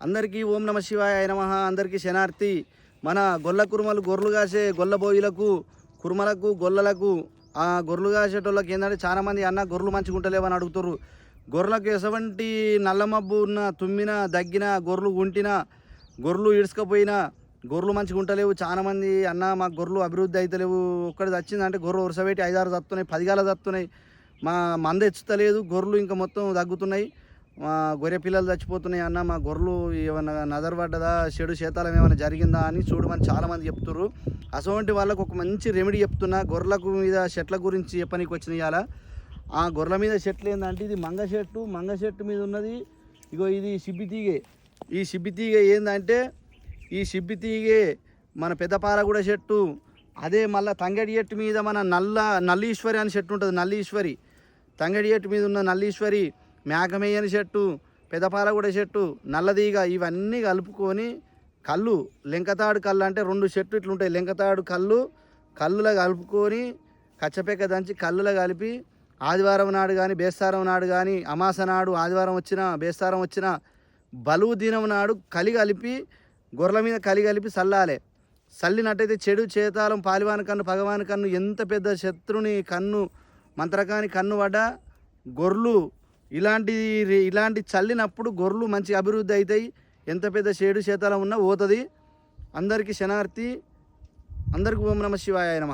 అందరికీ ఓం నమ శివాయ నమ. అందరికీ శనార్థి మన గొల్ల కురుమలు గొర్రెలు కాసే గొల్ల బోయిలకు కురుమలకు గొల్లలకు ఆ గొర్రెలు కాసేటోళ్ళకి ఏంటంటే చాలా మంది అన్న గొర్రెలు మంచిగా ఉంటలేవని అడుగుతారు గొర్రెలకు ఎటువంటి నల్లమబ్బు ఉన్న తుమ్మిన దగ్గిన గొర్రెలు గుంటిన గొర్రెలు ఇడుచుకపోయినా గొర్రెలు మంచిగా ఉంటలేవు చాలా మంది అన్న మా గొర్రెలు అభివృద్ధి అవుతలేవు ఒక్కటి వచ్చిందంటే గొర్రెలు వరుసపెట్టి ఐదారు తత్తున్నాయి పదిగాల తత్తున్నాయి మా మంద ఎచ్చుతలేదు గొర్రెలు ఇంకా మొత్తం తగ్గుతున్నాయి. మా గొర్రె పిల్లలు చచ్చిపోతున్నాయి అన్న మా గొర్రెలు ఏమన్నా నదరబడ్డదా చెడు శీతాలం ఏమైనా జరిగిందా అని చూడమని చాలామంది చెప్తున్నారు అటువంటి వాళ్ళకు ఒక మంచి రెమెడీ చెప్తున్నా. గొర్రెలకు మీద చెట్ల గురించి చెప్పనీకి వచ్చిన ఇవాళ. ఆ గొర్రెల మీద చెట్లు ఏంటంటే ఇది మంగ చెట్టు మంగ చెట్టు మీద ఉన్నది. ఇగో ఇది సిబ్బితీగే ఈ సిబ్బితీగే ఏంటంటే ఈ సిబ్బితీగే మన పెద్దపారగూడ చెట్టు అదే మళ్ళీ తంగడి చెట్టు మీద మన నల్ల నల్లీశ్వరి అని చెట్టు ఉంటుంది నల్లీశ్వరి. తంగడి చెట్టు మీద ఉన్న నల్లీశ్వరి మేకమేయని చెట్టు పెదపాలగూడ చెట్టు నల్లదీగ ఇవన్నీ కలుపుకొని కళ్ళు లెంకతాడు కళ్ళు అంటే రెండు చెట్లు ఇట్లుంటాయి. లెంకతాడు కళ్ళు కళ్ళులో కలుపుకొని కచ్చపెక్క దంచి కళ్ళులో కలిపి ఆదివారం నాడు కానీ బేస్తారం నాడు కానీ అమాస నాడు ఆదివారం వచ్చిన బేస్తారం వచ్చిన బలువు దినం నాడు కలి కలిపి గొర్రెల మీద కలి కలిపి చల్లాలి. చల్లినట్టయితే చెడు చేతాలం పాలివాని కన్ను పగవాని కన్ను ఎంత పెద్ద శత్రుని కన్ను మంత్రకాని కన్ను పడ్డా గొర్రెలు ఇలాంటి ఇలాంటి చల్లినప్పుడు గొర్రెలు మంచి అభివృద్ధి అవుతాయి. ఎంత పెద్ద షేడు చేతాలం ఉన్నా పోతుంది. అందరికీ శనార్థి అందరికీ ఓం నమ శివాయ నమ.